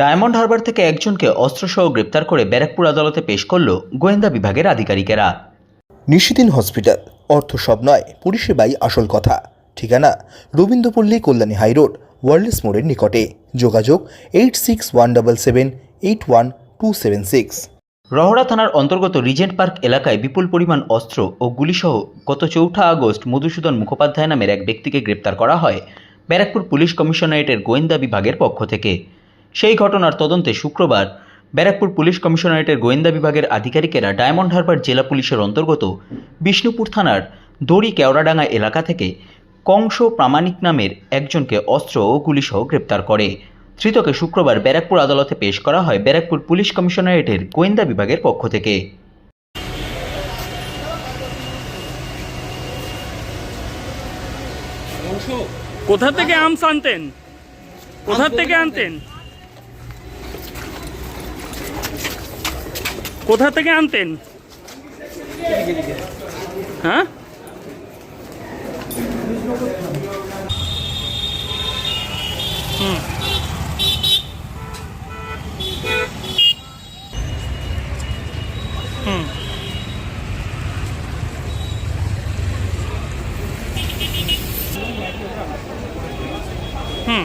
Diamond Harbour থেকে একজনকে অস্ত্রসহ গ্রেপ্তার করে ব্যারাকপুর আদালতে পেশ করল গোয়েন্দা বিভাগের আধিকারিকেরা। নিশিদিন হসপিটাল অর্থ সব নয় পরিষেবাই আসল কথা। ঠিকানা রবীন্দ্রপল্লী কল্যাণী হাইরোড ওয়ার্ল্ডস মোড়ের নিকটে। যোগাযোগ eight six one double seven eight one two seven six. Rahara থানার অন্তর্গত রিজেন্ট পার্ক এলাকায় বিপুল পরিমাণ অস্ত্র ও গুলিসহ গত চৌঠা আগস্ট মধুসূদন মুখোপাধ্যায় নামের এক ব্যক্তিকে গ্রেপ্তার করা হয়। ব্যারাকপুর পুলিশ কমিশনারেটের গোয়েন্দা বিভাগের পক্ষ থেকে। সেই ঘটনার তদন্তে শুক্রবার ব্যারাকপুর পুলিশ কমিশনারেটের গোয়েন্দা বিভাগের আধিকারিকেরা ডায়মন্ড হারবার জেলা পুলিশের অন্তর্গত বিষ্ণুপুর থানার দড়ি কেওড়াডাঙ্গা এলাকা থেকে কংস প্রামাণিক নামের একজনকে অস্ত্র ও গুলিসহ গ্রেপ্তার করে। ধৃতকে শুক্রবার ব্যারাকপুর আদালতে পেশ করা হয় ব্যারাকপুর পুলিশ কমিশনারেটের গোয়েন্দা বিভাগের পক্ষ থেকে। কোথা থেকে আমস আনতেন কোথা থেকে আনতেন? কোথা থেকে আনতেন? হ্যাঁ? হুম। হুম। হুম।